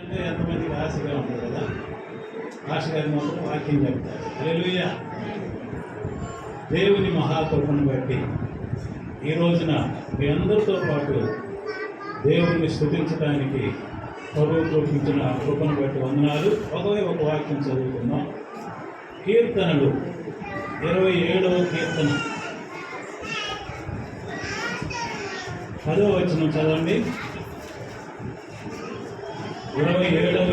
అంటే ఎంతమందికి ఆశగా ఉంటుంది కదా? ఆశ గారి మాత్రం వాక్యం చెప్తారు. హల్లెలూయా. దేవుని మహాకృపను బట్టి ఈ రోజున మీ అందరితో పాటు దేవుని స్థుతించడానికి ప్రభు చూపించిన కృపను బట్టి వందనాలు. ఒకవే ఒక వాక్యం చదువుకున్నాం కీర్తనలు. ఇరవై ఏడవ కీర్తన. పదో వచ్చిన చదవండి. ఇరవై ఏడవ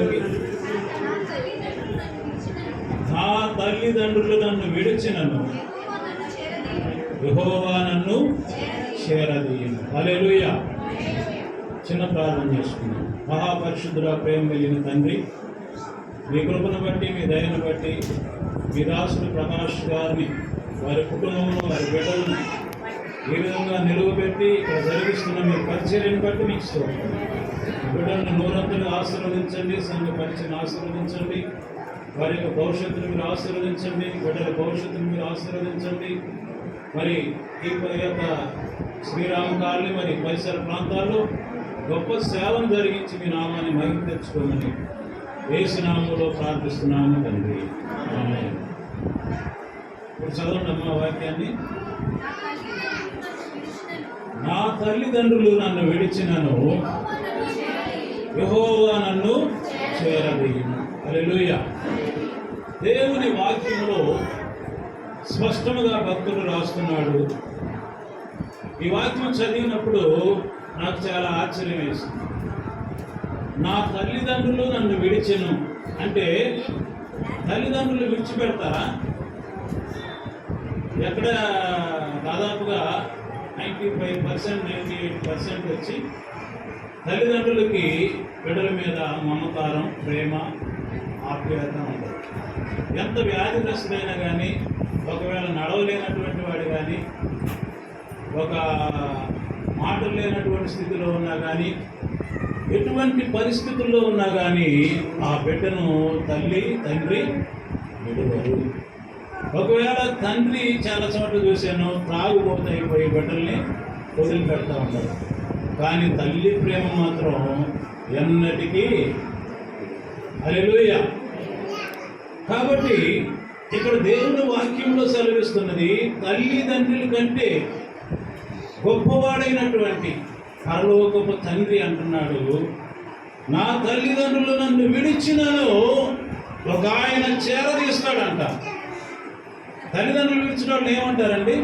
నా తల్లిదండ్రులు నన్ను విడిచినను. యెహోవా నన్ను చేరదీయను. అలెలుయ చిన్న ప్రార్థన చేసుకున్నాను మహాపరిశుద్ధుడ ప్రేమ కలిగిన తండ్రి మీ కృపను బట్టి మీ దయను బట్టి మీ దాసుడు ప్రకాష్ గారిని వారి కుటుంబంలో వారి బిడ్డలను ఈ విధంగా నిలువబెట్టి ఇక్కడ జరిగిస్తున్న మీ పరిచర్యను బట్టి మీకు స్తోత్రం. బిడ్డలను నూరంతులు ఆశీర్వదించండి సంఘ పరిచయం ఆశీర్వదించండి వారి యొక్క భవిష్యత్తును మీరు ఆశీర్వదించండి బిడ్డల భవిష్యత్తును మీరు ఆశీర్వదించండి. మరి ఈ యొక్క శ్రీరామ మరి పరిసర ప్రాంతాల్లో గొప్ప సేవను జరిగించి మీ నామాన్ని మహిమ తెచ్చుకోమని వేసినామంలో ప్రార్థిస్తున్నాము తండ్రి. ఇప్పుడు చదవండి అమ్మ వాక్యాన్ని. నా తల్లిదండ్రులు నన్ను విడిచినను. యహోవా నన్ను చేరదీయును హల్లెలూయా. దేవుని వాక్యంలో స్పష్టముగా భక్తుడు రాస్తున్నాడు. ఈ వాక్యం చదివినప్పుడు నాకు చాలా ఆశ్చర్యం వేసింది. నా తల్లిదండ్రులు నన్ను విడిచెను అంటే తల్లిదండ్రులు విడిచిపెడతారా? ఎక్కడ దాదాపుగా ninety five percent ninety eight percent వచ్చి తల్లిదండ్రులకి బిడ్డల మీద మమకారం ప్రేమ ఆప్యాయత ఉంటుంది ఎంత వ్యాధిగ్రస్తుడైనా కానీ ఒకవేళ నడవలేనటువంటి వాడు కానీ ఒక మాటలు లేనటువంటి స్థితిలో ఉన్నా కానీ ఎటువంటి పరిస్థితుల్లో ఉన్నా కానీ ఆ బిడ్డను తల్లి తండ్రి విడువరు. ఒకవేళ తండ్రి చాలా చోట్ల చూశాను త్రాగుబోతు అయిపోయి బిడ్డల్ని వదిలిపెడతా ఉంటారు కానీ తల్లి ప్రేమ మాత్రం ఎన్నటికీ అలెలుయ కాబట్టి ఇక్కడ దేవుని వాక్యంలో సెలవిస్తున్నది తల్లిదండ్రుల కంటే గొప్పవాడైనటువంటి పరలోకపు తండ్రి అంటున్నాడు నా తల్లిదండ్రులు నన్ను విడిచినను ఒక ఆయన చేరదీస్తాడంట. తల్లిదండ్రులు పిలిచిన వాళ్ళు ఏమంటారండి?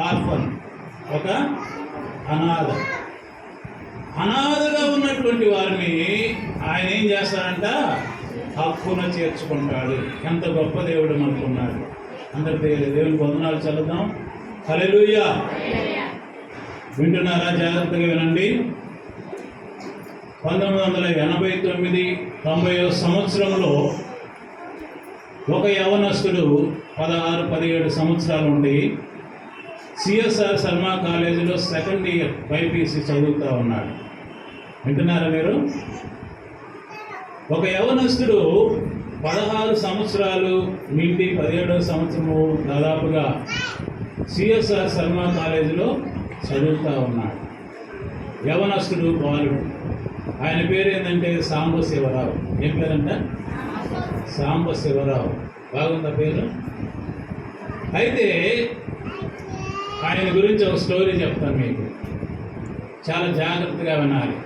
ఆర్ఫన్ ఒక అనాథ. అనాథగా ఉన్నటువంటి వారిని ఆయన ఏం చేస్తాడంట హక్కున చేర్చుకుంటాడు. ఎంత గొప్ప దేవుడు మనకున్నాడు. అందరి దేవుని వందనాలు చల్లుదాం. హలెలుయ్య వింటున్నారా? జాగ్రత్తగా వినండి. పంతొమ్మిది వందల ఎనభై తొమ్మిది తొంభై సంవత్సరంలో ఒక యవనస్తుడు పదహారు పదిహేడు సంవత్సరాలు ఉండి సిఎస్ఆర్ శర్మ కాలేజీలో సెకండ్ ఇయర్ బైపీసీ చదువుతూ ఉన్నాడు. వింటున్నారా మీరు? ఒక యవనస్తుడు పదహారు సంవత్సరాలు నిండి పదిహేడవ సంవత్సరము దాదాపుగా సిఎస్ఆర్ శర్మ కాలేజీలో చదువుతూ ఉన్నాడు. యవనస్తుడు బాలుడు. ఆయన పేరు ఏంటంటే సాంబ శివరావు ఏం పేరంట? సాంబ శివరావు బాగుందా పేరు? అయితే ఆయన గురించి ఒక స్టోరీ చెప్తాను మీకు. చాలా జాగ్రత్తగా వినాలి.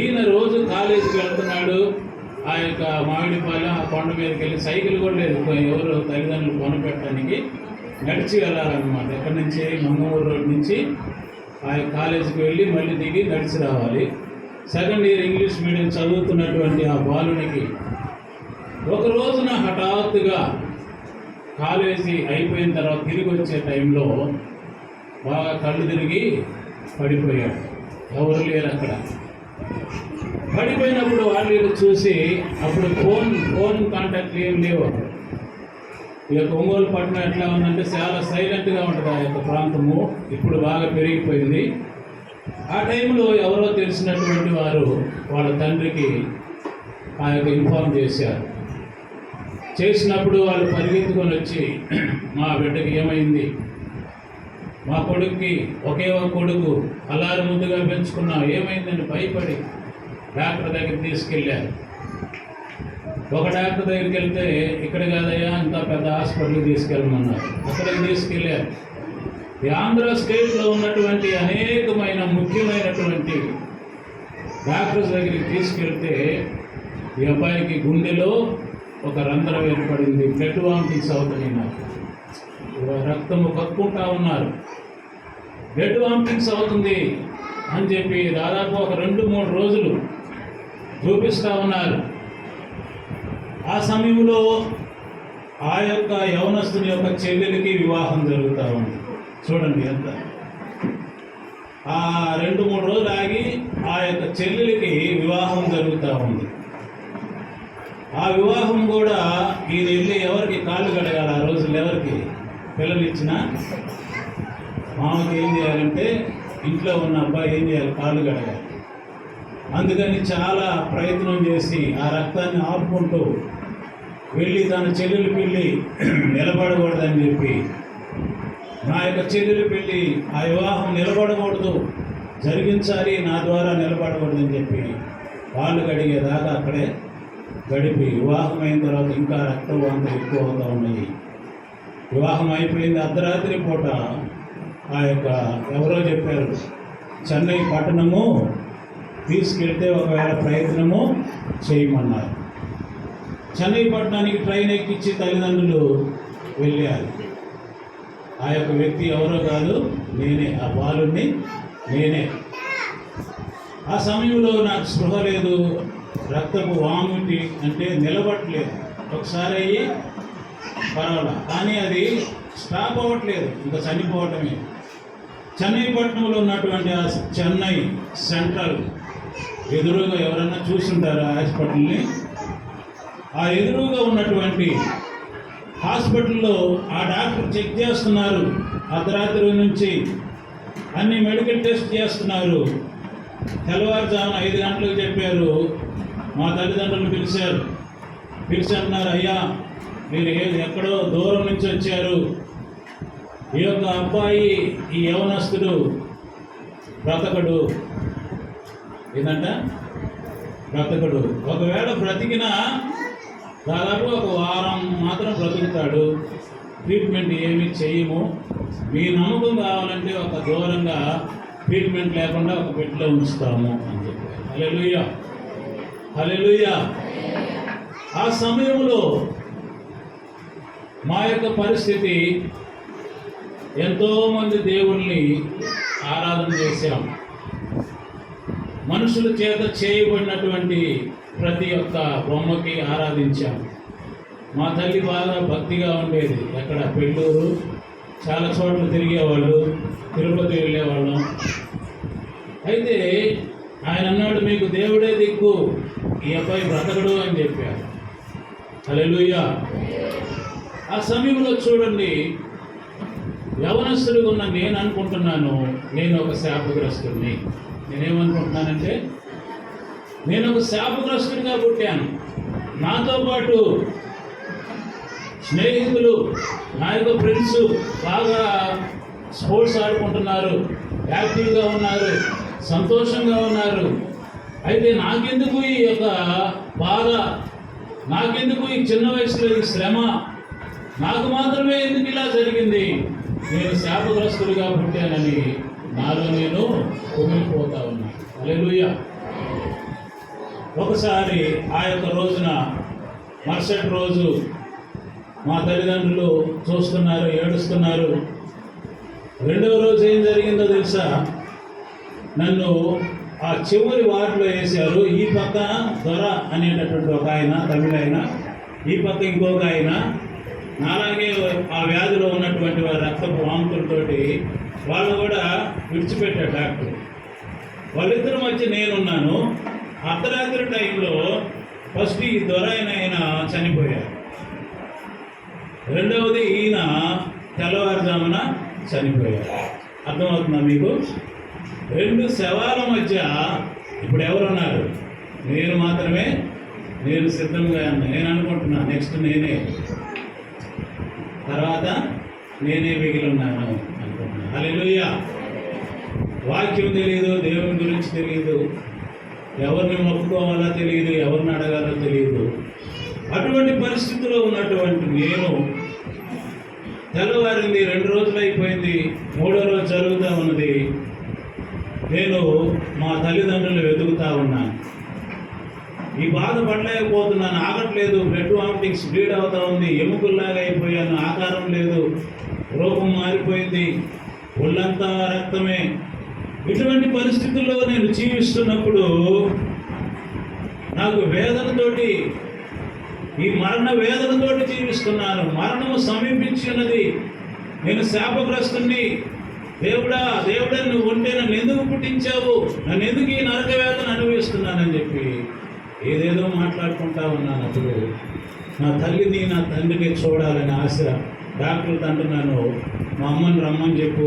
ఈయన రోజు కాలేజీకి వెళ్తున్నాడు. ఆ యొక్క మామిడిపాలెం ఆ కొండ మీదకి వెళ్ళి సైకిల్ కూడా లేదు. ఎవరు తల్లిదండ్రులు కొనపెట్టడానికి నడిచి వెళ్ళాలన్నమాట. ఎక్కడి నుంచి? మంగమూరు రోడ్ నుంచి ఆ యొక్క కాలేజీకి వెళ్ళి మళ్ళీ దిగి నడిచి రావాలి. సెకండ్ ఇయర్ ఇంగ్లీష్ మీడియం చదువుతున్నటువంటి ఆ బాలునికి ఒక రోజున హఠాత్తుగా కాలేజీ అయిపోయిన తర్వాత తిరిగి వచ్చే టైంలో బాగా కళ్ళు తిరిగి పడిపోయాడు. ఎవరు లేరు అక్కడ. పడిపోయినప్పుడు వాళ్ళు చూసి అప్పుడు ఫోన్ ఫోన్ కాంటాక్ట్ ఏం లేవు అక్కడ. ఈ యొక్క ఒంగోలు పట్టణం ఎట్లా ఉందంటే చాలా సైలెంట్గా ఉంటుంది ఆ యొక్క ప్రాంతము. ఇప్పుడు బాగా పెరిగిపోయింది. ఆ టైంలో ఎవరో తెలిసినటువంటి వారు వాళ్ళ తండ్రికి ఆ యొక్క ఇన్ఫార్మ్ చేశారు. చేసినప్పుడు వాళ్ళు పరిగెత్తుకొని వచ్చి మా బిడ్డకి ఏమైంది? మా కొడుక్కి ఒకే ఒక కొడుకు అల్లారు ముద్దుగా పెంచుకున్నాం ఏమైందని భయపడి డాక్టర్ దగ్గర తీసుకెళ్ళారు. ఒక డాక్టర్ దగ్గరికి వెళ్తే ఇక్కడ కాదయ్యా అంత పెద్ద హాస్పిటల్కి తీసుకెళ్ళమన్నారు. అక్కడికి తీసుకెళ్ళారు. ఈ ఆంధ్ర స్టేట్లో ఉన్నటువంటి అనేకమైన ముఖ్యమైనటువంటి డాక్టర్స్ దగ్గరికి తీసుకెళ్తే ఈ అబ్బాయికి గుండెలో ఒక రంధ్రం ఏర్పడింది. బ్లడ్ వామిటింగ్స్ అవుతున్నాయి నాకు. రక్తము కక్కుంటా ఉన్నారు. బ్లడ్ వామిటింగ్స్ అవుతుంది అని చెప్పి దాదాపు ఒక రెండు మూడు రోజులు చూపిస్తూ ఉన్నారు. ఆ సమయంలో ఆ యొక్క యవనస్తుని యొక్క చెల్లెలకి వివాహం జరుగుతూ ఉంది. చూడండి ఎంత. ఆ రెండు మూడు రోజులు ఆగి ఆ యొక్క చెల్లెలకి వివాహం జరుగుతూ ఉంది. ఆ వివాహం కూడా ఈయన వెళ్ళి ఎవరికి కాళ్ళు కడగాలి ఆ రోజులు ఎవరికి? పిల్లలు ఇచ్చినా మామకి ఏం చేయాలంటే ఇంట్లో ఉన్న అబ్బాయి ఏం చేయాలి? కాళ్ళు కడగాలి. అందుకని చాలా ప్రయత్నం చేసి ఆ రక్తాన్ని ఆపుకుంటూ వెళ్ళి తన చెల్లెలు పెళ్ళి నిలబడకూడదని చెప్పి నా యొక్క చెల్లెలు పెళ్ళి ఆ వివాహం నిలబడకూడదు. జరిగించాలి నా ద్వారా నిలబడకూడదని చెప్పి వాళ్ళు కడిగేదాకా అక్కడే గడిపి వివాహం అయిన తర్వాత ఇంకా రక్తవాంత ఎక్కువ అవుతూ ఉన్నాయి. వివాహం అయిపోయింది అర్ధరాత్రి పూట ఆ యొక్క ఎవరో చెప్పారు చెన్నై పట్టణము తీసుకెళ్తే ఒకవేళ ప్రయత్నము చేయమన్నారు. చెన్నై పట్టణానికి ట్రైన్ ఎక్కించి తల్లిదండ్రులు వెళ్ళారు. ఆ యొక్క వ్యక్తి ఎవరో కాదు నేనే ఆ బాలుని నేనే. ఆ సమయంలో నాకు స్పృహ లేదు. రక్తపు వామిటి అంటే నిలబట్టలేదు ఒకసారి అయ్యి పర్వాలా. కానీ అది స్టాప్ అవ్వట్లేదు. ఇంకా చనిపోవటమే. చెన్నై పట్టణంలో ఉన్నటువంటి ఆ చెన్నై సెంట్రల్ ఎదురుగా ఎవరన్నా చూసుంటారా హాస్పిటల్ని? ఆ ఎదురుగా ఉన్నటువంటి హాస్పిటల్లో ఆ డాక్టర్ చెక్ చేస్తున్నారు. అర్ధరాత్రి నుంచి అన్ని మెడికల్ టెస్ట్ చేస్తున్నారు. తెల్లవారుజామున ఐదు గంటలకు చెప్పారు. మా తల్లిదండ్రులు పిలిచారు. పిలిచి అన్నారు అయ్యా మీరు ఎక్కడో దూరం నుంచి వచ్చారు. ఈ యొక్క అబ్బాయి ఈ యవనస్తుడు బ్రతకడు. ఏంటంట బ్రతకడు. ఒకవేళ బ్రతికిన దాదాపు ఒక వారం మాత్రం బ్రతుకుతాడు. ట్రీట్మెంట్ ఏమీ చేయము. మీ నమ్మకం కావాలంటే ఒక దూరంగా ట్రీట్మెంట్ లేకుండా ఒక బెడ్లో ఉంచుతాము అని చెప్పారు. అలా హలెలుయ్య ఆ సమయంలో మా యొక్క పరిస్థితి ఎంతోమంది దేవుణ్ణి ఆరాధన చేశాం. మనుషుల చేత చేయబడినటువంటి ప్రతి ఒక్క బొమ్మకి ఆరాధించాం. మా తల్లి బాగా భక్తిగా ఉండేది. అక్కడ పెళ్ళూరు. చాలా చోట్ల తిరిగేవాళ్ళు. తిరుపతి వెళ్ళేవాళ్ళం. అయితే ఆయన అన్నాడు మీకు దేవుడే దిక్కు. ఈ అబ్బాయి బ్రతకడు అని చెప్పారు. హల్లెలూయా. ఆ సమయంలో చూడండి యవనస్తుడిగా ఉన్న నేను అనుకుంటున్నాను నేను ఒక శాపగ్రస్తుడిని నేనేమనుకుంటున్నానంటే నేను ఒక శాపగ్రస్తుడిగా పుట్టాను. నాతో పాటు స్నేహితులు నా యొక్క ఫ్రెండ్స్ బాగా స్పోర్ట్స్ ఆడుకుంటున్నారు యాక్టివ్గా ఉన్నారు సంతోషంగా ఉన్నారు. అయితే నాకెందుకు ఈ యొక్క బాధ? నాకెందుకు ఈ చిన్న వయసులో ఈ శ్రమ? నాకు మాత్రమే ఎందుకు ఇలా జరిగింది? నేను శాపగ్రస్తుడిగా పుట్టానని నాలో నేను కుమిలిపోతా ఉన్నా. అలెలుయ్య ఒకసారి ఆ యొక్క రోజున మరుసటి రోజు మా తల్లిదండ్రులు చూస్తున్నారు ఏడుస్తున్నారు. రెండవ రోజు ఏం జరిగిందో తెలుసా? నన్ను ఆ చివరి వార్డులో వేశారు ఈ పక్క దొర అనేటటువంటి ఒక ఆయన తమిళ ఆయన ఈ పక్క ఇంకొక ఆయన. అలాగే ఆ వ్యాధిలో ఉన్నటువంటి వారి రక్తపు వాంతులతోటి వాళ్ళు కూడా విడిచిపెట్టారు డాక్టర్. వాళ్ళిద్దరి మధ్య నేనున్నాను. అర్ధరాత్రి టైంలో ఫస్ట్ ఈ దొర అయిన ఆయన చనిపోయారు. రెండవది ఈయన తెల్లవారుజామున చనిపోయారు. అర్థమవుతుందా మీకు? రెండు శవాల మధ్య ఇప్పుడు ఎవరున్నారు? నేను మాత్రమే నేను సిద్ధంగా నేను అనుకుంటున్నా నెక్స్ట్ నేనే. తర్వాత నేనే మిగిలి ఉన్నాను అనుకుంటున్నా. హల్లెలూయా. వాక్యం తెలియదు దేవుని గురించి తెలియదు ఎవరిని మొక్కుకోవాలో తెలియదు ఎవరిని అడగాలో తెలియదు అటువంటి పరిస్థితిలో ఉన్నటువంటి నేను తెల్లవారింది రెండు రోజులు అయిపోయింది మూడో రోజు జరుగుతూ ఉన్నది. నేను మా తల్లిదండ్రులు వెతుకుతా ఉన్నాను. ఈ బాధ పడలేకపోతున్నాను ఆగట్లేదు. బ్లడ్ వామిటింగ్స్ బ్లీడ్ అవుతా ఉంది. ఎముకల్లాగా అయిపోయాను ఆకారం లేదు. రూపం మారిపోయింది. ఒళ్ళంతా రక్తమే. ఇటువంటి పరిస్థితుల్లో నేను జీవిస్తున్నప్పుడు నాకు వేదనతోటి ఈ మరణ వేదనతోటి జీవిస్తున్నాను. మరణము సమీపించినది నేను శాపగ్రస్తుని దేవుడా దేవుడా నువ్వు ఉంటే నన్ను ఎందుకు పుట్టించావు? నన్ను ఎందుకు ఈ నరకవేదన అనుభవిస్తున్నానని చెప్పి ఏదేదో మాట్లాడుకుంటా ఉన్నాను అప్పుడు. నా తల్లిని నా తండ్రిని చూడాలని ఆశ. డాక్టర్లు అంటున్నాను మా అమ్మని రమ్మని చెప్పు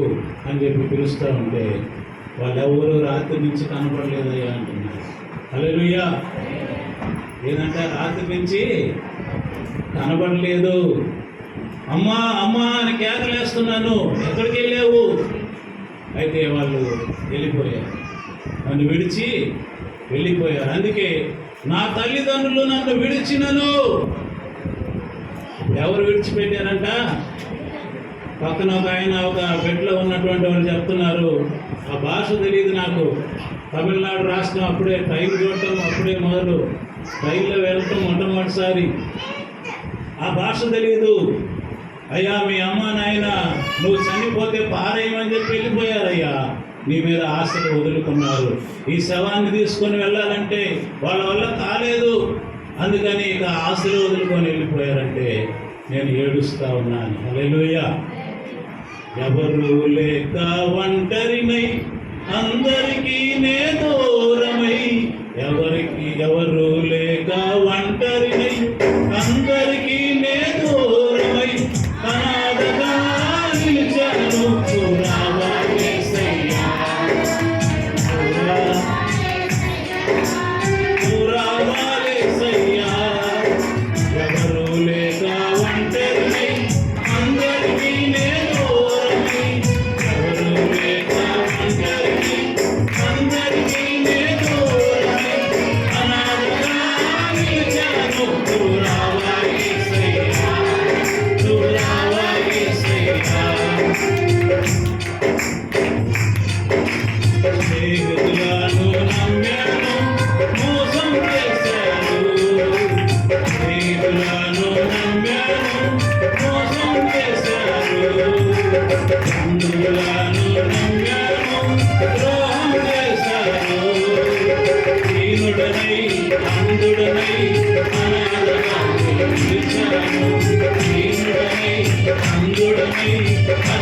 అని చెప్పి పిలుస్తూ ఉంటే వాళ్ళెవరూ రాత్రి నుంచి కనపడలేదయ్యా అంటున్నారు. అలెలుయ్యా ఏంటంటే రాత్రి నుంచి కనబడలేదు. అమ్మా అమ్మా అని కేకలేస్తున్నాను. ఎక్కడికి వెళ్ళావు అయితే వాళ్ళు వెళ్ళిపోయారు. నన్ను విడిచి వెళ్ళిపోయారు. అందుకే నా తల్లిదండ్రులు నన్ను విడిచినను. ఎవరు విడిచిపెట్టారంట? పక్కన ఒక ఆయన ఒక బెడ్లో ఉన్నటువంటి వాళ్ళు చెప్తున్నారు ఆ భాష తెలియదు నాకు. తమిళనాడు రాష్ట్రం అప్పుడే ట్రైన్ చూడటం అప్పుడే మొదలు. ట్రైన్లో వెళ్ళటం మొట్టమొదటిసారి. ఆ భాష తెలియదు. అయ్యా మీ అమ్మ నాయన నువ్వు చనిపోతే పారేయమని చెప్పి వెళ్ళిపోయారయ్యా. నీ మీద ఆశలు వదులుకున్నారు. ఈ శవాన్ని తీసుకొని వెళ్ళాలంటే వాళ్ళ వల్ల కాలేదు. అందుకని ఇక ఆశలు వదులుకొని వెళ్ళిపోయారంటే నేను ఏడుస్తా ఉన్నాను. అలెలుయ్యా ఎవరు లేక ఒంటరినై అందరికీ నే దూరమై ఎవరికి ఎవరు లేక ఒంటరినై అందరికీ నే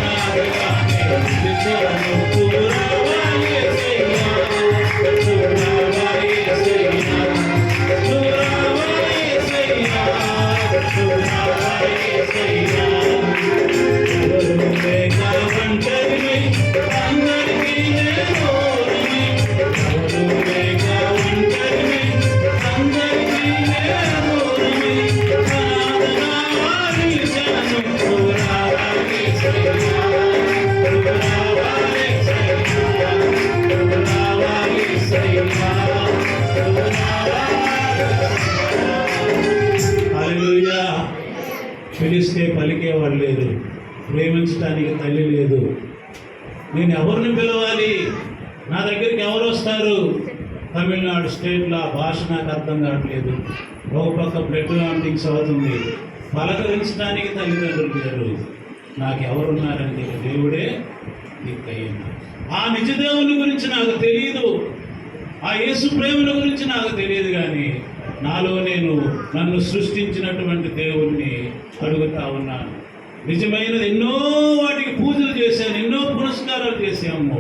అనాథగా నిలిచాను ప్రేమించడానికి తల్లి లేదు. నేను ఎవరిని పిలవాలి? నా దగ్గరికి ఎవరు వస్తారు? తమిళనాడు స్టేట్లో ఆ భాష నాకు అర్థం కావట్లేదు. ఒక పక్క బ్లడ్ వామిటింగ్స్ అవుతుంది పలకరించడానికి తల్లిదండ్రులు లేరు నాకు ఎవరున్నారని దేవుడే దిక్కయ్యింది ఆ నిజ దేవుని గురించి నాకు తెలియదు ఆ యేసు ప్రేమల గురించి నాకు తెలియదు కానీ నాలో నేను నన్ను సృష్టించినటువంటి దేవుణ్ణి అడుగుతా ఉన్నాను. నిజమైనది ఎన్నో వాటికి పూజలు చేశాను ఎన్నో పురస్కారాలు చేసాము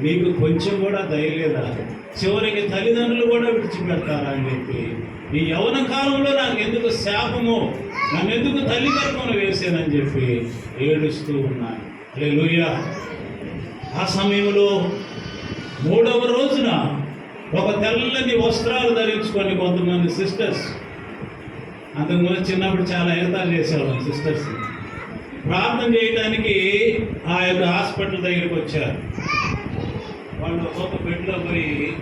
నీకు కొంచెం కూడా దయలేదా చివరికి తల్లిదండ్రులు కూడా విడిచిపెడతారా అని చెప్పి. ఈ యవన కాలంలో నాకు ఎందుకు శాపము నన్ను ఎందుకు తల్లి గర్భం వేసానని చెప్పి ఏడుస్తూ ఉన్నాను. లూయా ఆ సమయంలో మూడవ రోజున ఒక తెల్లని వస్త్రాలు ధరించుకొని కొంతమంది సిస్టర్స్ అంతకుముందు చిన్నప్పుడు చాలా ఎగతాలు చేసేవాళ్ళం సిస్టర్స్ ప్రార్థన చేయడానికి ఆ యొక్క హాస్పిటల్ దగ్గరికి వచ్చారు. వాళ్ళు ఒక్కొక్క బెడ్లో పోయి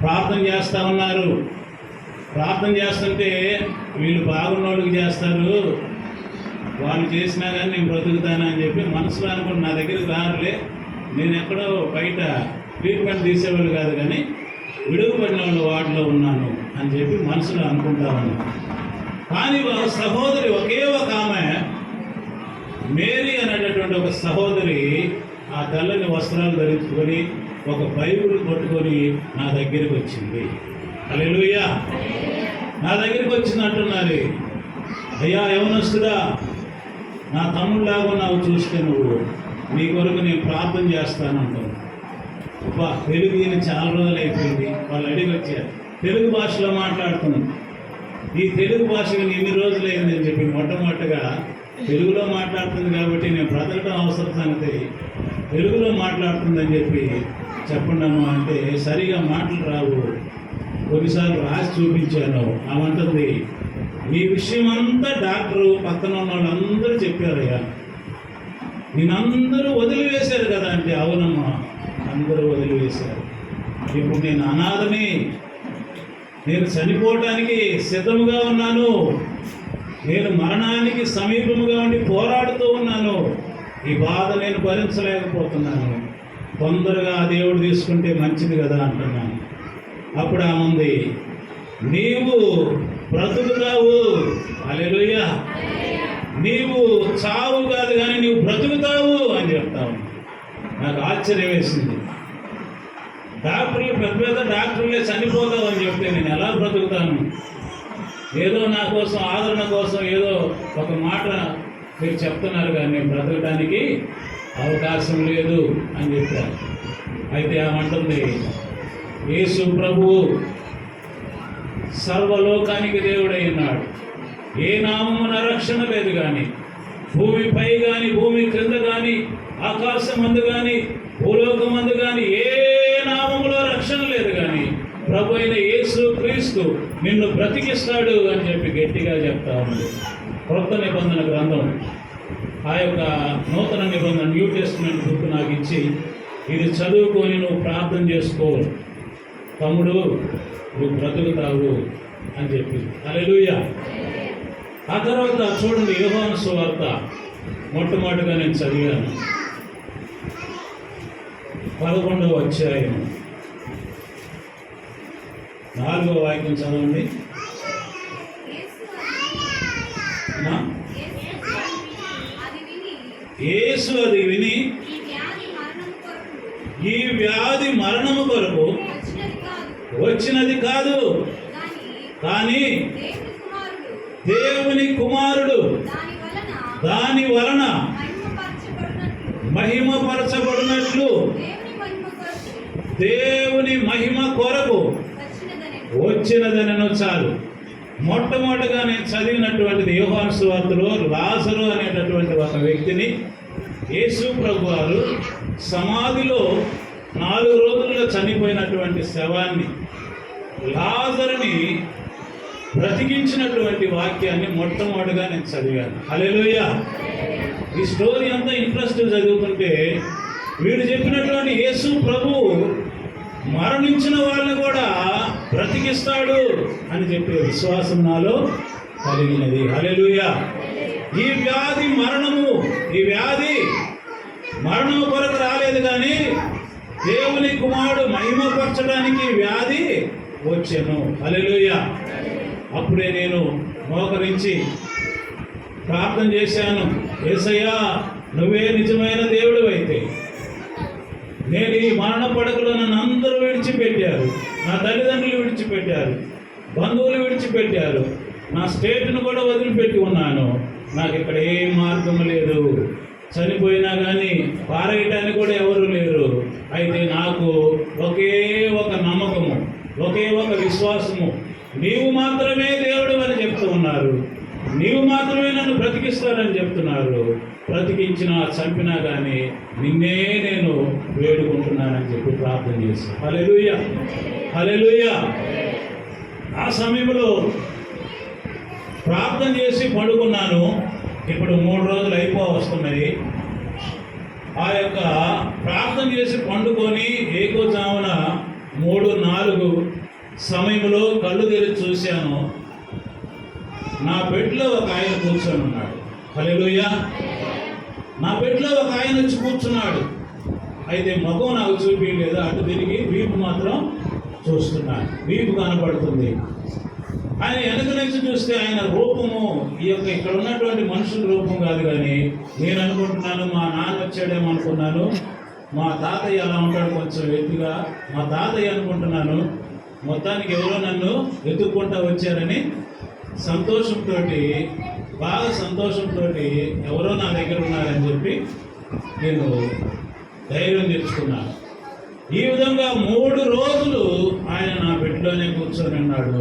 ప్రార్థన చేస్తూ ఉన్నారు. ప్రార్థన చేస్తుంటే వీళ్ళు బాగున్నోళ్ళకి చేస్తారు. వాళ్ళు చేసినా కానీ నేను బ్రతుకుతానని చెప్పి మనసులో అనుకుని నా దగ్గరికి రానులే నేను ఎక్కడో బయట ట్రీట్మెంట్ తీసేవాళ్ళు కాదు కానీ విడుగుపడిన వాళ్ళు వాటిలో ఉన్నాను అని చెప్పి మనసులో అనుకుంటా ఉన్నాను. కానీ వాళ్ళ సహోదరి ఒకే ఒక ఆమె మేరీ అనేటటువంటి ఒక సహోదరి ఆ తెల్లని వస్త్రాలు ధరించుకొని ఒక బైబుల్ పట్టుకొని నా దగ్గరికి వచ్చింది. అలెలుయ్యా నా దగ్గరికి వచ్చింది అంటున్నారు. అయ్యా యవనస్తుడా నా తమ్ముళ్ళలాగా నాకు చూస్తే నువ్వు. నీ కొరకు నేను ప్రార్థన చేస్తాను అంటాను అబ్బా తెలుగు ఈయన చాలా రోజులు అయిపోయింది. వాళ్ళు అడిగి వచ్చారు. తెలుగు భాషలో మాట్లాడుతున్నాను ఈ తెలుగు భాష ఎన్ని రోజులు అయిందని చెప్పి మొట్టమొదటిగా తెలుగులో మాట్లాడుతుంది కాబట్టి నేను బ్రతకడం అవసరం సంగతి తెలుగులో మాట్లాడుతుందని చెప్పి చెప్పండమ్మా అంటే సరిగా మాటలు రావు. కొన్నిసార్లు రాసి చూపించాను. అవంటది ఈ విషయం అంతా డాక్టరు పక్కన ఉన్న వాళ్ళందరూ చెప్పారయ్యా. నేనందరూ వదిలివేశారు కదా అంటే అవునమ్మా అందరూ వదిలివేశారు. ఇప్పుడు నేను అనాథని. నేను చనిపోవటానికి సిద్ధముగా ఉన్నాను. నేను మరణానికి సమీపముగా ఉండి పోరాడుతూ ఉన్నాను. ఈ బాధ నేను భరించలేకపోతున్నాను. తొందరగా దేవుడు తీసుకుంటే మంచిది కదా అంటున్నాను. అప్పుడు ఆమె నీవు బ్రతుకుతావు. అలెలుయ్యా నీవు చావు కాదు కానీ నీవు బ్రతుకుతావు అని చెప్తావు నాకు ఆశ్చర్యం వేసింది. డాక్టర్లు పెద్ద పెద్ద డాక్టర్లే చనిపోతావు అని చెప్తే నేను ఎలా బ్రతుకుతాను? ఏదో నా కోసం ఆదరణ కోసం ఏదో ఒక మాట మీరు చెప్తున్నారు కానీ నేను బ్రతకడానికి అవకాశం లేదు అని చెప్పారు. అయితే ఏమంటుంది యేసు ప్రభువు సర్వలోకానికి దేవుడై ఉన్నాడు ఏ నామమున రక్షణ లేదు కానీ భూమిపై కానీ భూమి క్రింద కానీ ఆకాశం అందు కానీ భూలోకం అందు కానీ ఏ నామములో రక్షణ లేదు కానీ ప్రభు అయిన యేసు క్రీస్తు నిన్ను బ్రతికిస్తాడు అని చెప్పి గట్టిగా చెప్తా ఉంది. క్రొత్త నిబంధన గ్రంథం. ఆ యొక్క నూతన నిబంధన న్యూ టెస్ట్మెంట్ బుక్ నాకు ఇచ్చి ఇది చదువుకొని నువ్వు ప్రార్థన చేసుకో. తమ్ముడు నువ్వు బ్రతుకుతావు అని చెప్పి. అలెలుయ్య ఆ తర్వాత చూడండి యోహాను సువార్త. మొట్టమొదటిగా నేను చదివాను. పదకొండవ అధ్యాయం నాలుగవ వాక్యం చదవండి. యేసు అది విని ఈ వ్యాధి మరణము కొరకు వచ్చినది కాదు. కానీ దేవుని కుమారుడు దాని వలన మహిమపరచబడినట్లు దేవుని మహిమ కొరకు దేవుని మహిమ కొరకు వచ్చినదని వచ్చినదనను చాలు. మొట్టమొదటిగా నేను చదివినటువంటిది యోహాను వార్తలో లాజరు అనేటటువంటి ఒక వ్యక్తిని. యేసు ప్రభు వారు సమాధిలో నాలుగు రోజుల్లో చనిపోయినటువంటి శవాన్ని లాజరుని బ్రతికించినటువంటి వాక్యాన్ని మొట్టమొదటిగా నేను చదివాను. హల్లెలూయా. ఈ స్టోరీ అంతా ఇంట్రెస్ట్ చదువుతుంటే వీడు చెప్పినటువంటి యేసు ప్రభు మరణించిన వాళ్ళని కూడా బ్రతికిస్తాడు అని చెప్పే విశ్వాసం నాలో కలిగినది. హల్లెలూయా. ఈ వ్యాధి మరణము ఈ వ్యాధి మరణం కొరకు రాలేదు కానీ దేవుని కుమారుడు మహిమపరచడానికి ఈ వ్యాధి వచ్చాను. హల్లెలూయా. అప్పుడే నేను మోకరించి ప్రార్థన చేశాను. ఏసయ్యా నువ్వే నిజమైన దేవుడు అయితే నేను ఈ మరణ పడకలో నన్ను అందరూ విడిచిపెట్టారు. నా తల్లిదండ్రులు విడిచిపెట్టారు. బంధువులు విడిచిపెట్టారు. నా స్టేట్ను కూడా వదిలిపెట్టి ఉన్నాను. నాకు ఇక్కడ ఏ మార్గం లేదు. చనిపోయినా కానీ పారేయటానికి కూడా ఎవరు లేరు. అయితే నాకు ఒకే ఒక నమ్మకము ఒకే ఒక విశ్వాసము. నీవు మాత్రమే దేవుడు అని చెప్తూ ఉన్నారు. నీవు మాత్రమే నన్ను బ్రతికిస్తారని చెప్తున్నారు. బ్రతికించినా చంపినా కానీ నిన్నే నేను వేడుకుంటున్నానని చెప్పి ప్రార్థన చేసి హలెలుయ హలెలుయ ఆ సమయంలో ప్రార్థన చేసి పడుకున్నాను. ఇప్పుడు మూడు రోజులు అయిపో వస్తున్నాయి ఆ యొక్క ప్రార్థన చేసి పండుకొని ఏకోజామున మూడు నాలుగు సమయంలో కళ్ళు తెరిచి చూశాను. నా బెడ్లో ఒక ఆయన కూర్చొని ఉన్నాడు. హల్లెలూయా. నా బెడ్లో ఒక ఆయన వచ్చి కూర్చున్నాడు. అయితే మగం నాకు చూపించలేదు అటు తిరిగి వీపు మాత్రం చూస్తున్నాడు. వీపు కనపడుతుంది. ఆయన వెనక నుంచి చూస్తే ఆయన రూపము ఈ యొక్క ఇక్కడ ఉన్నటువంటి మనుషుల రూపం కాదు కానీ నేను అనుకుంటున్నాను మా నాన్న వచ్చాడేమో అనుకున్నాను. మా తాతయ్య అలా ఉంటాడు కొంచెం ఎత్తుగా. మా తాతయ్య అనుకుంటున్నాను మొత్తానికి ఎవరో నన్ను ఎత్తుక్కుంటా వచ్చారని సంతోషంతో బాగా సంతోషంతో ఎవరో నా దగ్గర ఉన్నారని చెప్పి నేను ధైర్యం తెచ్చుకున్నాను. ఈ విధంగా మూడు రోజులు ఆయన నా బెడ్లోనే కూర్చొని ఉన్నాడు.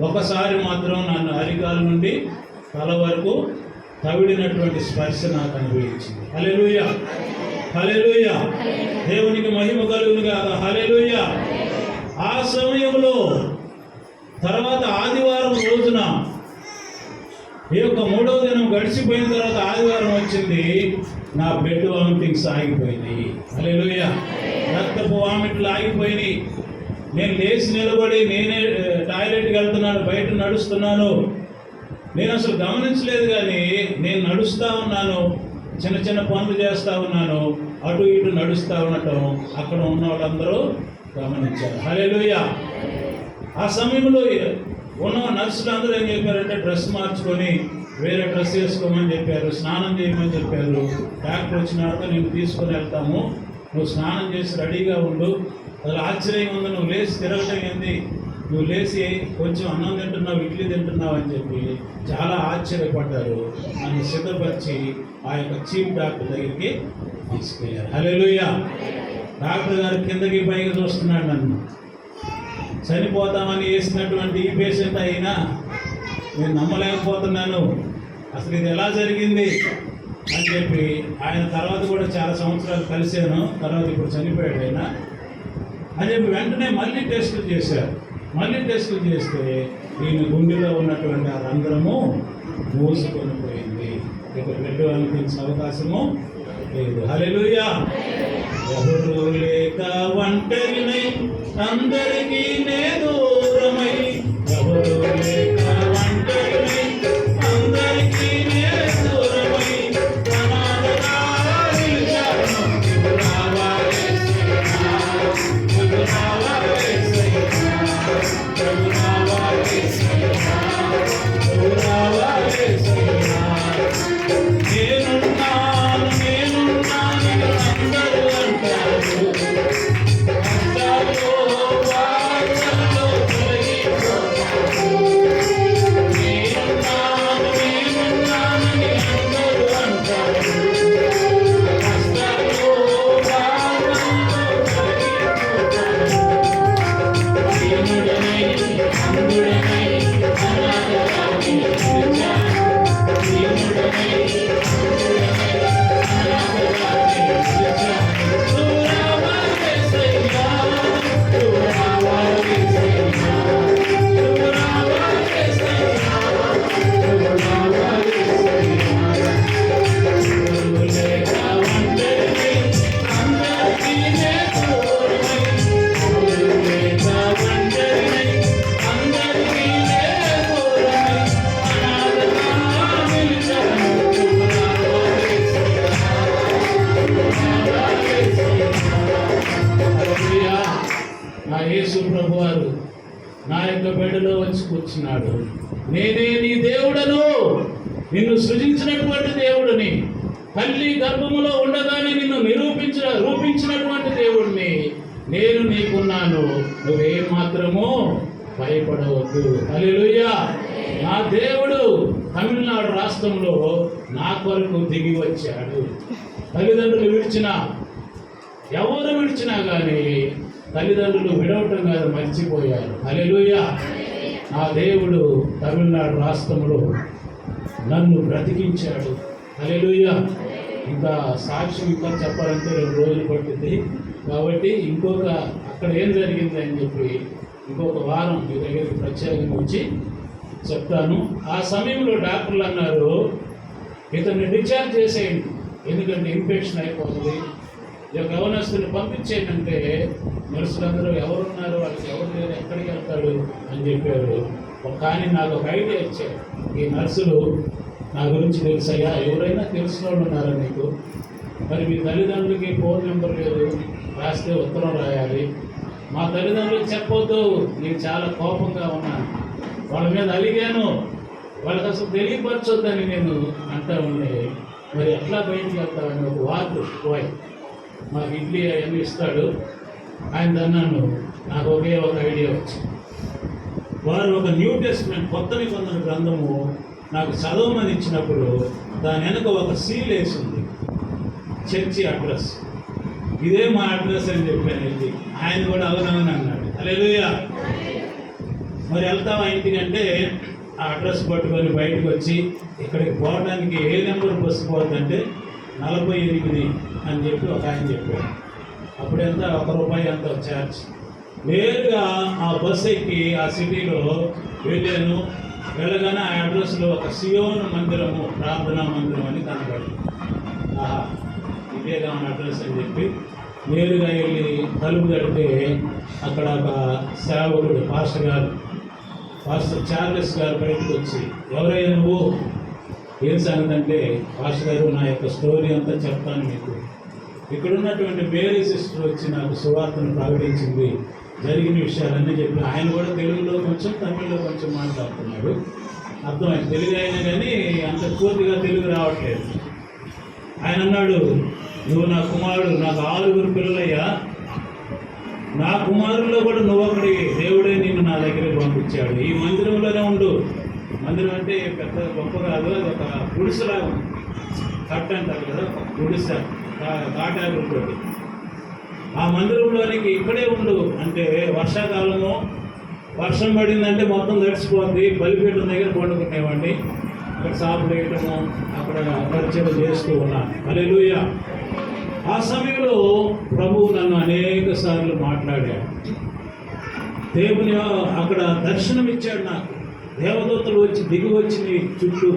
ఒకసారి మాత్రం నన్ను అరికాల నుండి తల వరకు తవిడినటువంటి స్పర్శ నాకు అనిపించింది హలెలుయ హలెలుయ దేవునికి మహిమ కలుగును కాక హలెలుయ ఆ సమయంలో తర్వాత ఆదివారం రోజున ఈ యొక్క మూడవ దినం గడిచిపోయిన తర్వాత ఆదివారం వచ్చింది నా బ్లడ్ వామిటింగ్స్ అలే అలెలుయ రక్తపు వామిట్లు ఆగిపోయినాయి. నేను లేచి నిలబడి నేనే టాయిలెట్కి వెళ్తున్నాను బయట నడుస్తున్నాను. నేను అసలు గమనించలేదు కానీ నేను నడుస్తూ ఉన్నాను చిన్న చిన్న పనులు చేస్తూ ఉన్నాను అటు ఇటు నడుస్తూ ఉండటం అక్కడ ఉన్న వాళ్ళందరూ గమనించారు. హలే ఆ సమయంలో ఉన్న నర్సులు అందరూ ఏం చెప్పారంటే డ్రెస్ మార్చుకొని వేరే డ్రెస్ వేసుకోమని చెప్పారు స్నానం చేయమని చెప్పారు. డాక్టర్ వచ్చిన తర్వాత నేను తీసుకొని వెళ్తాము. నువ్వు స్నానం చేసి రెడీగా ఉండు. అసలు ఆశ్చర్యం ఉంది నువ్వు లేచి తిరగటం ఏంది? నువ్వు లేచి కొంచెం అన్నం తింటున్నావు ఇడ్లీ తింటున్నావు అని చెప్పి చాలా ఆశ్చర్యపడ్డారు. నన్ను సిద్ధపరిచి ఆ యొక్క చీఫ్ డాక్టర్ దగ్గరికి తీసుకెళ్ళారు. హల్లెలూయా! డాక్టర్ గారు కిందకి పైకి చూస్తున్నాడు నన్ను. చనిపోతామని వేసినటువంటి ఈ పేషెంట్ అయినా నేను నమ్మలేకపోతున్నాను. అసలు ఇది ఎలా జరిగింది అని చెప్పి ఆయన తర్వాత కూడా చాలా సంవత్సరాలు కలిశాను. తర్వాత ఇప్పుడు చనిపోయాడు ఆయన. అని చెప్పి వెంటనే మళ్ళీ టెస్టులు చేశారు. మళ్ళీ టెస్టులు చేస్తే ఈయన గుండెలో ఉన్నటువంటి ఆ రంధ్రము మూసుకొని పోయింది. ఇక బ్లడ్ అవకాశము లేదు. హల్లెలూయా! ఎవరు లేక ఒంటరినై అందరికీ నే విడిచినా ఎవరు విడిచినా కానీ తల్లిదండ్రులు విడవటం కాదు మర్చిపోయారు. హల్లెలూయా. నా దేవుడు తమిళనాడు రాష్ట్రంలో నన్ను బ్రతికించాడు. హల్లెలూయా. ఇంకా సాక్ష్యం ఇంకా చెప్పాలంటే రెండు రోజులు పట్టింది. కాబట్టి ఇంకొక అక్కడ ఏం జరిగింది అని చెప్పి ఇంకొక వారం మీ దగ్గరికి ప్రత్యేకంగా వచ్చి చెప్తాను. ఆ సమయంలో డాక్టర్లు అన్నారు ఇతన్ని డిశ్చార్జ్ చేసేయండి. ఎందుకంటే ఇన్ఫెక్షన్ అయిపోతుంది. ఇక గవర్నర్స్ని పంపించేటంటే నర్సులందరూ ఎవరున్నారు వాళ్ళకి ఎవరు లేరు ఎక్కడికి వెళ్తాడు అని చెప్పారు. కానీ నాకు ఒక ఐడియా ఇచ్చారు. ఈ నర్సులు నా గురించి తెలుసయ్యా? ఎవరైనా తెలిసిన వాళ్ళు ఉన్నారా నీకు మరి మీ తల్లిదండ్రులకి ఫోన్ నెంబర్ లేదు. రాస్తే ఉత్తరం రాయాలి. మా తల్లిదండ్రులకు చెప్పొద్దు. నేను చాలా కోపంగా ఉన్నాను వాళ్ళ మీద అలిగాను. వాళ్ళకి అసలు తెలియపరచొద్దని నేను అంటూ ఉండే. మరి ఎట్లా బయటికి ఒక వార్డు బాయ్ మాకు ఇడ్లీ అవన్నీ ఇస్తాడు. ఆయన అన్నాను నాకు ఒకే ఒక ఐడియా వచ్చింది. వారు ఒక న్యూ టెస్ట్మెంట్ కొత్త నిబంధన గ్రంథము నాకు చదవమని ఇచ్చినప్పుడు దాని వెనుక ఒక సీల్ వేసి ఉంది చర్చి అడ్రస్. ఇదే మా అడ్రస్ అని చెప్పాను వెళ్ళి ఆయన కూడా అవునని అన్నాడు. అలేలుయా మరి వెళ్తావా ఇంటికంటే? ఆ అడ్రస్ పట్టుకొని బయటకు వచ్చి ఇక్కడికి పోవడానికి ఏ నెంబర్ బస్సు పోతుందంటే నలభై ఎనిమిది అని చెప్పి ఒక ఆయన చెప్పాడు. అప్పుడు ఎంత ఒక రూపాయి ఎంత ఛార్జ్. నేరుగా ఆ బస్ ఎక్కి ఆ సిటీలో వెళ్ళాను. వెళ్ళగానే ఆ అడ్రస్లో ఒక సియోన్ మందిరము ప్రార్థనా మందిరం అని కనబడింది. ఆహా ఇదే కావాలి అడ్రస్ అని చెప్పి నేరుగా వెళ్ళి తలుపు తడితే అక్కడ ఒక సేవకుడు పాస్టర్ గారు పాస్టర్ చార్లెస్ గారు బయటకు వచ్చి ఎవరైనా నువ్వు? ఏం సంగతంటే అంటే పాస్టర్ గారు నా యొక్క స్టోరీ అంతా చెప్తాను మీకు. ఇక్కడ ఉన్నటువంటి మేరీ సిస్టర్ వచ్చి నాకు సువార్తను ప్రకటించింది. జరిగిన విషయాలన్నీ చెప్పి ఆయన కూడా తెలుగులో కొంచెం తమిళ్ళో కొంచెం మాట్లాడుతున్నాడు. అర్థమైంది. తెలుగు అయినా కానీ అంత పూర్తిగా తెలుగు రావట్లేదు. ఆయన అన్నాడు నువ్వు నా కుమారుడు నాకు ఆరుగురు పిల్లలయ్యా. నా కుమారుల్లో కూడా నువ్వు ఒకటి దేవుడే నిన్ను నా దగ్గరికి పంపించాడు. ఈ మందిరంలోనే ఉండు. మందిరం అంటే పెద్ద గొప్ప కాదు అది ఒక గుడిసెలాగా ఉంది. కట్ అంటారు కదా ఒక గుడిసె కాటాకులతోటి ఆ మందిరంలోనికి ఇక్కడే ఉండు. అంటే వర్షాకాలము వర్షం పడిందంటే మొత్తం తడిసిపోద్ది. బలిపీఠం దగ్గర పండుకునేవాడిని. అక్కడ సాపు వేయటము అక్కడ పరిచయం చేస్తూ ఉన్నాను. అలెలుయా ఆ సమయంలో ప్రభువు నన్ను అనేక సార్లు మాట్లాడాడు. దేవుని అక్కడ దర్శనం ఇచ్చాడు నాకు. దేవదూతలు వచ్చి దిగి వచ్చి చుట్టూ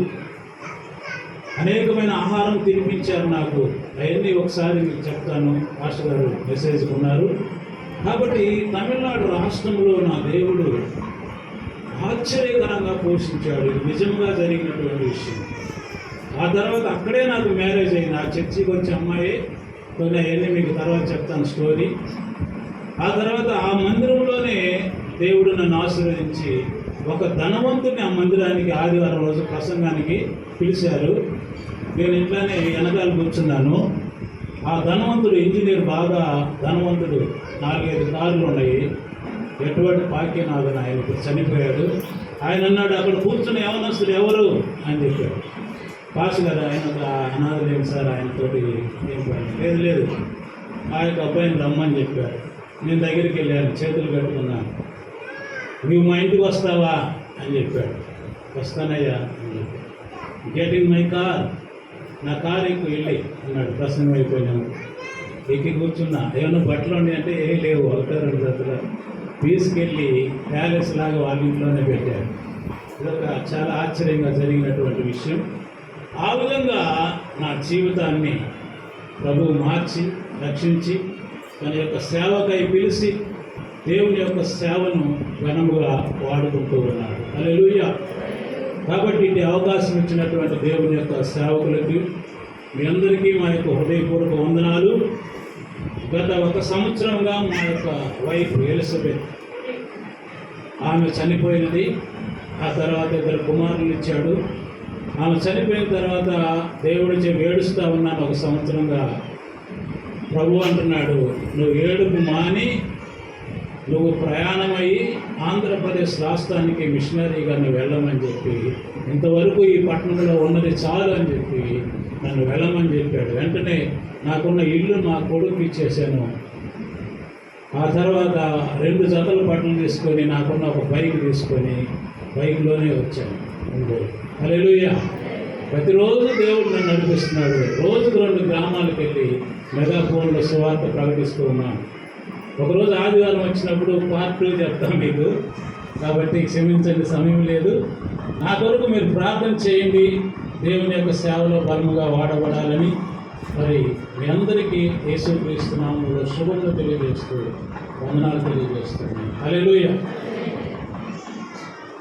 అనేకమైన ఆహారం తినిపించారు నాకు. అవన్నీ ఒకసారి మీకు చెప్తాను. మాస్టర్ గారు మెసేజ్ ఉన్నారు కాబట్టి తమిళనాడు రాష్ట్రంలో నా దేవుడు ఆశ్చర్యకరంగా పోషించాడు. ఇది నిజంగా జరిగినటువంటి విషయం. ఆ తర్వాత అక్కడే నాకు మ్యారేజ్ అయింది. ఆ చర్చికి వచ్చే అమ్మాయి కొన్ని అవన్నీ మీకు తర్వాత చెప్తాను స్టోరీ. ఆ తర్వాత ఆ మందిరంలోనే దేవుడు నన్ను ఆశీర్వదించి ఒక ధనవంతుని ఆ మందిరానికి ఆదివారం రోజు ప్రసంగానికి పిలిచారు. నేను ఇంట్లోనే వెనకాల కూర్చున్నాను. ఆ ధనవంతుడు ఇంజనీర్ బాగా ధనవంతుడు. నాలుగైదు కార్లు ఉన్నాయి. ఎటువంటి పాక్యనాథన్ ఆయన ఇప్పుడు చనిపోయాడు. ఆయన అన్నాడు అక్కడ కూర్చుని యవనస్తుడు ఎవరు? అని చెప్పాడు. పాస్ గారు ఆయన ఒక సార్ ఆయనతోటి ఏం పని? లేదు లేదు. ఆ యొక్క అబ్బాయిని రమ్మని చెప్పారు. నేను దగ్గరికి వెళ్ళాను చేతులు కట్టుకున్నాను. నువ్వు మా ఇంటికి వస్తావా? అని చెప్పాడు. వస్తానయ్యా. అని చెప్పాడు. గెట్ ఇన్ మై కార్ నా కార్ ఎక్కువ వెళ్ళి అన్నాడు. ప్రసంగం అయిపోయినాము ఎక్కి కూర్చున్నా. ఏమన్నా బట్టలు ఉన్నాయి? అంటే ఏ లేవు ఒకటో రెండు జతలు. తీసుకెళ్ళి ప్యాలెస్ లాగా వాళ్ళ ఇంట్లోనే పెట్టారు. ఇదొక చాలా ఆశ్చర్యంగా జరిగినటువంటి విషయం. ఆ విధంగా నా జీవితాన్ని ప్రభువు మార్చి రక్షించి తన యొక్క సేవకై పిలిచి దేవుని యొక్క సేవను ఘనముగా వాడుకుంటూ ఉన్నాడు. అలెలుయ్య కాబట్టి ఇది అవకాశం ఇచ్చినటువంటి దేవుని యొక్క సేవకులకి మీ అందరికీ మా యొక్క హృదయపూర్వక వందనాలు. గత ఒక సంవత్సరంగా మా యొక్క వైఫ్ ఎలిజబెత్ ఆమె చనిపోయినది. ఆ తర్వాత ఇద్దరు కుమారులు ఇచ్చాడు. ఆమె చనిపోయిన తర్వాత దేవుడి చెప్పి ఏడుస్తూ ఉన్నాను ఒక సంవత్సరంగా. ప్రభు అంటున్నాడు నువ్వు ఏడుపు మాని నువ్వు ప్రయాణమయ్యి ఆంధ్రప్రదేశ్ రాష్ట్రానికి మిషనరీగా నువ్వు వెళ్ళమని చెప్పి ఇంతవరకు ఈ పట్టణంలో ఉన్నది చాలు అని చెప్పి నన్ను వెళ్ళమని చెప్పాడు. వెంటనే నాకున్న ఇల్లు నా కొడుకు ఇచ్చేసాను ఆ తర్వాత రెండు జతలు పట్టణం తీసుకొని నాకున్న ఒక బైక్ తీసుకొని బైక్లోనే వచ్చాను. ఒంగోలు ప్రతిరోజు దేవుడు నన్ను నడిపిస్తున్నాడు. రోజుకు రెండు గ్రామాలకు వెళ్ళి మెగాఫోన్లో సువార్త ప్రకటిస్తూ ఉన్నాను. ఒకరోజు ఆదివారం వచ్చినప్పుడు పార్ట్ టూ చెప్తాను మీకు. కాబట్టి క్షమించండి సమయం లేదు. నా కొరకు మీరు ప్రార్థన చేయండి. దేవుని యొక్క సేవలో బలముగా వాడబడాలని. మరి మీ అందరికీ యేసుక్రీస్తు నామంలో శుభంగా తెలియజేస్తూ వందనాలు తెలియజేస్తున్నాను. హల్లెలూయా.